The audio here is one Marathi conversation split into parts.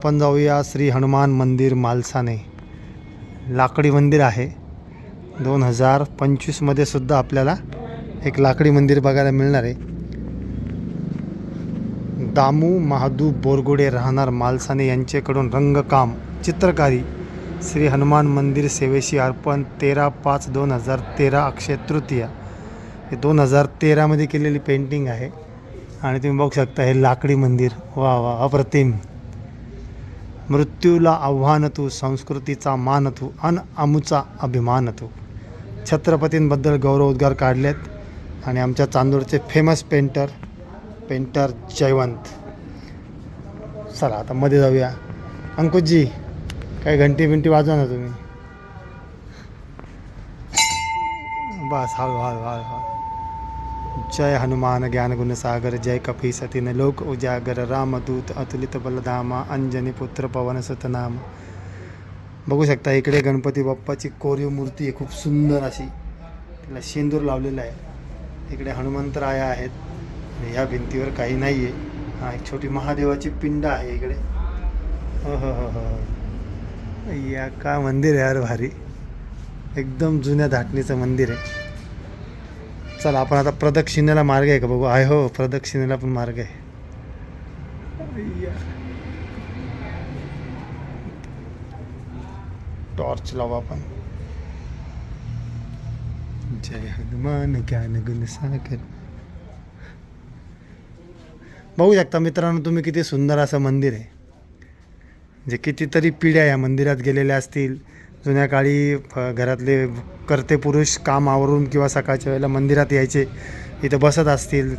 आपण जाऊया श्री हनुमान मंदिर मालसाने. लाकडी मंदिर आहे. दोन हजार पंचवीसमध्ये सुद्धा आपल्याला एक लाकडी मंदिर बघायला मिळणार आहे. दामू महादू बोरगुडे राहणार मालसाने यांच्याकडून रंगकाम. चित्रकारी. श्री हनुमान मंदिर सेवेशी अर्पण तेरा पाच दोन हजार तेरा अक्षय तृतीया. हे दोन हजार तेरामध्ये केलेली पेंटिंग आहे. आणि तुम्ही बघू शकता हे लाकडी मंदिर. वा वा अप्रतिम. मृत्यूला आव्हान तू संस्कृतीचा मान तू अन अमुचा अभिमान तू छत्रपतींबद्दल गौरवोद्गार काढलेत आणि आमच्या चांदूरचे फेमस पेंटर पेंटर जयवंत. चला आता मध्ये जाऊया. अंकुशजी काही घंटी बिंटी वाजवा ना तुम्ही. बस हळू हळू हळू हळू. जय हनुमान ज्ञान गुणसागर जय कपी सतीन लोक उजागर रामदूत अतुलित बलधामा अंजनी पुत्र पवन सतनाम. बघू शकता इकडे गणपती बाप्पाची कोरीव मूर्ती आहे खूप सुंदर अशी. तिला शेंदूर लावलेला आहे. इकडे हनुमंतराया आहेत. ह्या भिंतीवर काही नाही आहे हा एक छोटी महादेवाची पिंड आहे इकडे. हो हो हो हो या का मंदिर आहे यार भारी. एकदम जुन्या धाटणीचं मंदिर आहे. चला आपण आता प्रदक्षिणेला मार्ग आहे का बघू? आहे हो प्रदक्षिणेला पण मार्ग आहे. टॉर्च लावू आपण. जय हनुमान ज्ञान गुण सागर. बघू शकता मित्रांनो तुम्ही किती सुंदर असं मंदिर आहे. जे कितीतरी पिढ्या या मंदिरात गेलेल्या असतील. जुन्या काळी घरातले करते पुरुष काम आवरून किंवा सकाळच्या वेळेला मंदिरात यायचे इथं बसत असतील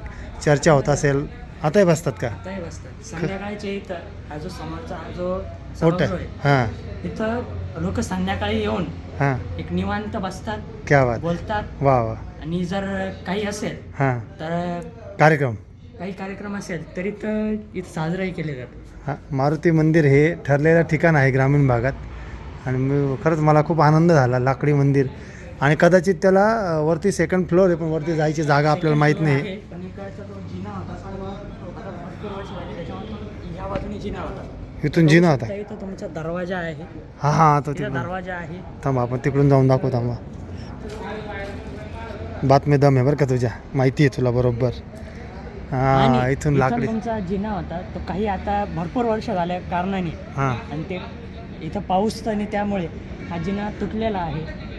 चर्चा होत असेल आताही बसतात का? आताही बसतात. संध्याकाळचे इथं हा जो समोरचा हा जो मोठं सभागृह आहे. आहे हां. इथं लोक संध्याकाळी येऊन हां. एक निवांत बसतात क्या बात बोलतात. वा वा. आणि जर काही असेल हां. तर कार्यक्रम? काही कार्यक्रम असेल तरी तर इथं साजराही केले जातात. हां. मारुती मंदिर हे ठरलेलं ठिकाण आहे ग्रामीण भागात. आणि मी खरंच मला खूप आनंद झाला लाकडी मंदिर. आणि कदाचित त्याला वरती सेकंड फ्लोअर आहे पण वरती जायची जागा आपल्याला माहीत नाही. इथून जिना होता? तुमचा दरवाजा आहे. हां हां तो दरवाजा आहे. थांबा आपण तिकडून जाऊन दाखवू थांबा. बातमी दम आहे बरं का तुझ्या. माहिती आहे तुला बरोबर. हां इथून लाकडी. तुमचा जिना होता तो काही आता भरपूर वर्ष झाल्या कारणाने. हां. आणि ते इथं पाऊस आणि त्यामुळे हा जिना तुटलेला आहे.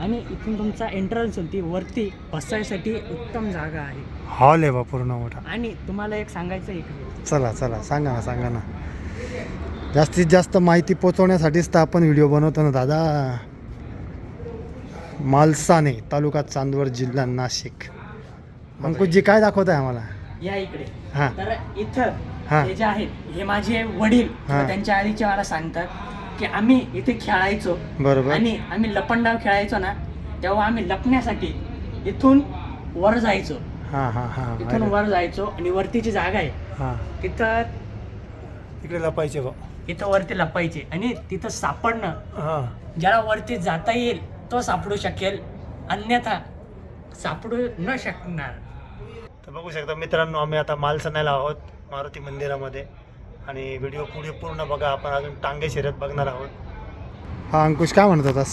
आणि इथून तुमचा एंट्रन्स होती वरती बसायसाठी उत्तम जागा आहे. हॉल आहे बा पूर्ण मोठा. आणि तुम्हाला एक सांगायचं इकडे. चला चला सांगा ना सांगा ना. जास्तीत जास्त माहिती पोचवण्यासाठीच तर आपण व्हिडिओ बनवतो ना दादा. मालसाने तालुका चांदवड जिल्हा नाशिक. अंकुशजी काय दाखवत आहे आम्हाला? या इकडे. हां. तर इथं हां. जे आहेत हे माझे वडील. त्यांच्या आधीचे मला सांगतात. की आम्ही इथे खेळायचो. बरोबर. आणि आम्ही लपंडाव खेळायचो ना तेव्हा आम्ही लपण्यासाठी इथून वर जायचो. हां हां हां इथून वर जायचो आणि वरतीची जागा आहे. हां. तिथं इकडे लपायचे बा. इथं वरती लपायचे आणि तिथं सापडणं. हां. ज्याला वरती जाता येईल तो सापडू शकेल. अन्यथा सापडू न शकणार. तर बघू शकता मित्रांनो आम्ही आता मालसण्याला आहोत मारुती मंदिरामध्ये. आणि व्हिडिओ पुढे पूर्ण बघा आपण अजून टांगे शर्यत बघणार आहोत. हा अंकुश काय म्हणत होतास?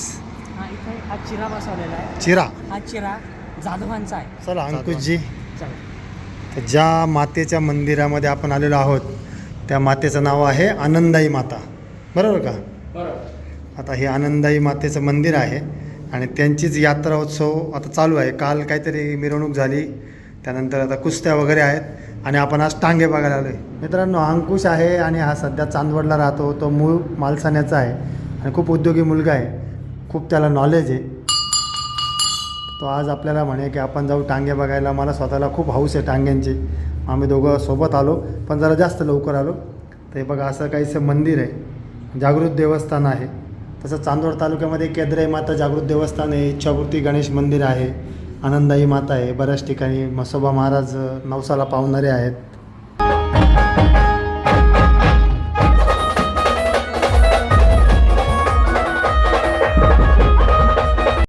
हा इथे हा चिरा बसवलेला आहे. चिरा? हा चिरा जाधवांचा आहे. चला अंकुशजी. चला. तर ज्या मातेच्या मंदिरामध्ये आपण आलेलो आहोत त्या मातेचं नाव आहे आनंदाई माता. बरोबर का? बरोबर. आता हे आनंदाई मातेचं मंदिर आहे आणि त्यांचीच यात्रा उत्सव आता चालू आहे. काल काहीतरी मिरवणूक झाली त्यानंतर आता कुस्त्या वगैरे आहेत. आणि आपण आज टांगे बघायला आलो आहे मित्रांनो अंकुश आहे आणि हा सध्या चांदवडला राहतो. तो मूळ मालसाण्याचा आहे आणि खूप उद्योगी मुलगा आहे. खूप त्याला नॉलेज आहे. तो आज आपल्याला म्हणे की आपण जाऊ टांगे बघायला. मला स्वतःला खूप हौस आहे टांग्यांची. आम्ही दोघं सोबत आलो पण जरा जास्त लवकर आलो. ते बघा असं काहीसं मंदिर आहे. जागृत देवस्थान आहे. तसं चांदवड तालुक्यामध्ये केद्राई माता जागृत देवस्थान आहे. इच्छापूर्ती गणेश मंदिर आहे. आनंदाई माता आहे. बऱ्याच ठिकाणी म्हसोबा महाराज नवसाला पावणारे आहेत.